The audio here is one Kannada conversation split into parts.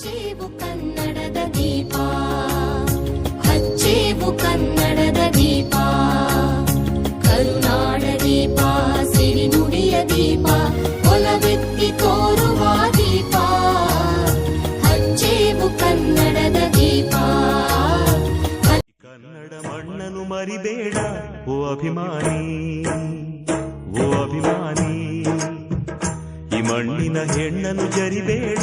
ಹಚ್ಚೇವು ಕನ್ನಡದ ದೀಪ. ಹಚ್ಚೇವು ಕನ್ನಡದ ದೀಪ. ಕರುನಾಡ ದೀಪ, ಸಿರಿನುಡಿಯ ದೀಪ, ಒಲವೆತ್ತಿ ತೋರುವ ದೀಪ. ಹಚ್ಚೇವು ಕನ್ನಡದ ದೀಪ. ಕನ್ನಡ ಮಣ್ಣನು ಮರಿಬೇಡ, ಓ ಅಭಿಮಾನಿ ಓ ಅಭಿಮಾನಿ. ಈ ಮಣ್ಣಿನ ಹೆಣ್ಣನು ಜರಿಬೇಡ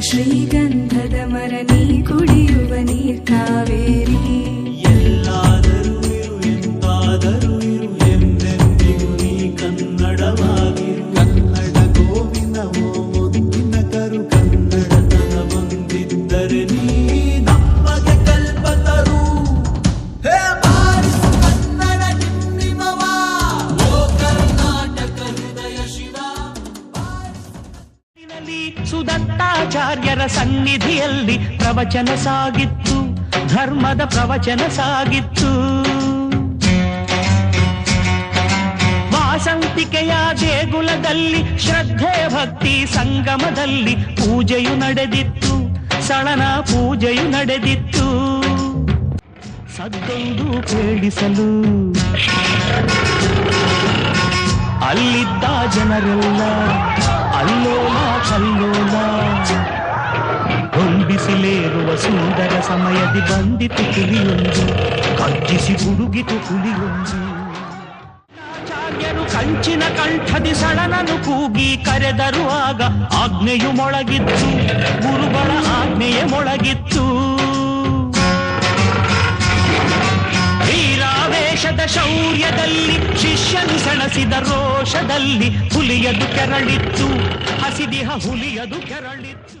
ಶ್ರೀಗಂಧದ ಮರ ನೀ ಕುಡಿಯುವ ನೀರ್ ಕಾವೇರಿ ಸುದತ್ತಾಚಾರ್ಯರ ಸನ್ನಿಧಿಯಲ್ಲಿ ಪ್ರವಚನ ಸಾಗಿತ್ತು. ಧರ್ಮದ ಪ್ರವಚನ ಸಾಗಿತ್ತು. ವಾಸಂತಿಕೆಯ ದೇಗುಲದಲ್ಲಿ ಶ್ರದ್ಧೆ ಭಕ್ತಿ ಸಂಗಮದಲ್ಲಿ ಪೂಜೆಯು ನಡೆದಿತ್ತು. ಸಳನ ಪೂಜೆಯು ನಡೆದಿತ್ತು. ಸದ್ದೊಂದು ಕೇಳಿಸಲು. ಅಲ್ಲಿದ್ದ ಜನರೆಲ್ಲ ಸಮಯದಿ ಬಂದಿತು ಕುಲಿಯೊಂದು ಕಂಚಿಸಿ ಗುಡುಗಿತು ಕುಲಿಯೊಂದು ಕಂಚಿನ ಕಂಠದಿ ಸಡನನು ಕೂಗಿ ಕರೆದರು ಆಗ ಆಜ್ಞೆಯು ಮೊಳಗಿತ್ತು, ಗುರುಗಳ ಆಜ್ಞೆಯೇ ಮೊಳಗಿತ್ತು. ವೀರಾವೇಶದ ಶೌರ್ಯದಲ್ಲಿ ಶಿಷ್ಯನು ಸೆಣಸಿದ ರೋಷದಲ್ಲಿ ಹುಲಿಯದು ಕೆರಳಿತ್ತು, ಹಸಿದಿಹ ಹುಲಿಯದು ಕೆರಳಿತ್ತು.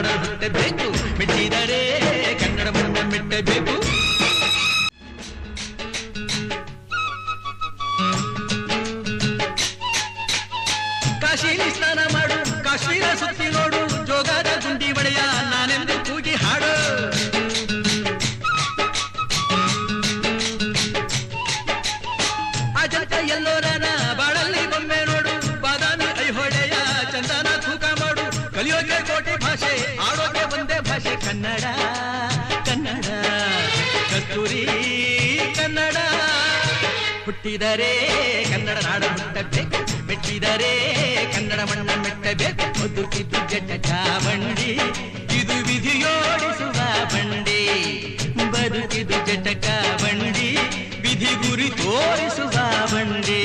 ಕನ್ನಡ ನಾಡಲು ಹುಟ್ಟಬೇಕು ಮೆಟ್ಟಿದರೆ ಕನ್ನಡ ಕಸ್ತೂರಿ ಕನ್ನಡ ಹುಟ್ಟಿದರೆ ಕನ್ನಡ ನಾಡ ಹುಟ್ಟಬೇಕು ಮೆಟ್ಟಿದರೆ ಕನ್ನಡ ಮಣ್ಣ ಮೆಟ್ಟಬೇಕು ಬದುಕಿದ್ದು ಜಟ ಚಾವಂಡಿ ಇದು ವಿಧಿಯೋಡಿಸುವ ಬಂಡಿ ಬದುಕಿದು ಜಟಕ ಬಂಡಿ ವಿಧಿ ಗುರಿ ತೋರಿಸುವ ಬಂಡಿ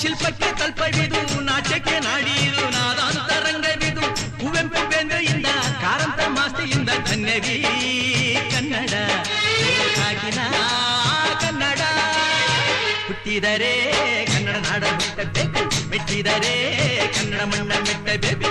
ಶಿಲ್ಪಕ್ಕೆ ತಲ್ಪವಿದು ನಾಟ್ಯಕ್ಕೆ ನಾಡಿ ಇದು ನಾದಾಂತರಂಗವಿದು ಕುವೆಂಪು ಬೇಂದ್ರೆಯಿಂದ ಕಾರಂತ ಮಾಸ್ತಿಯಿಂದ ಧನ್ಯವೀ ಕನ್ನಡ ಸಾಗಿನ ಕನ್ನಡ ಹುಟ್ಟಿದರೆ ಕನ್ನಡ ನಾಡ ಹುಟ್ಟಬೇಕು ಮೆಟ್ಟಿದರೆ ಕನ್ನಡ ಮಣ್ಣ ಮೆಟ್ಟಬೇಕು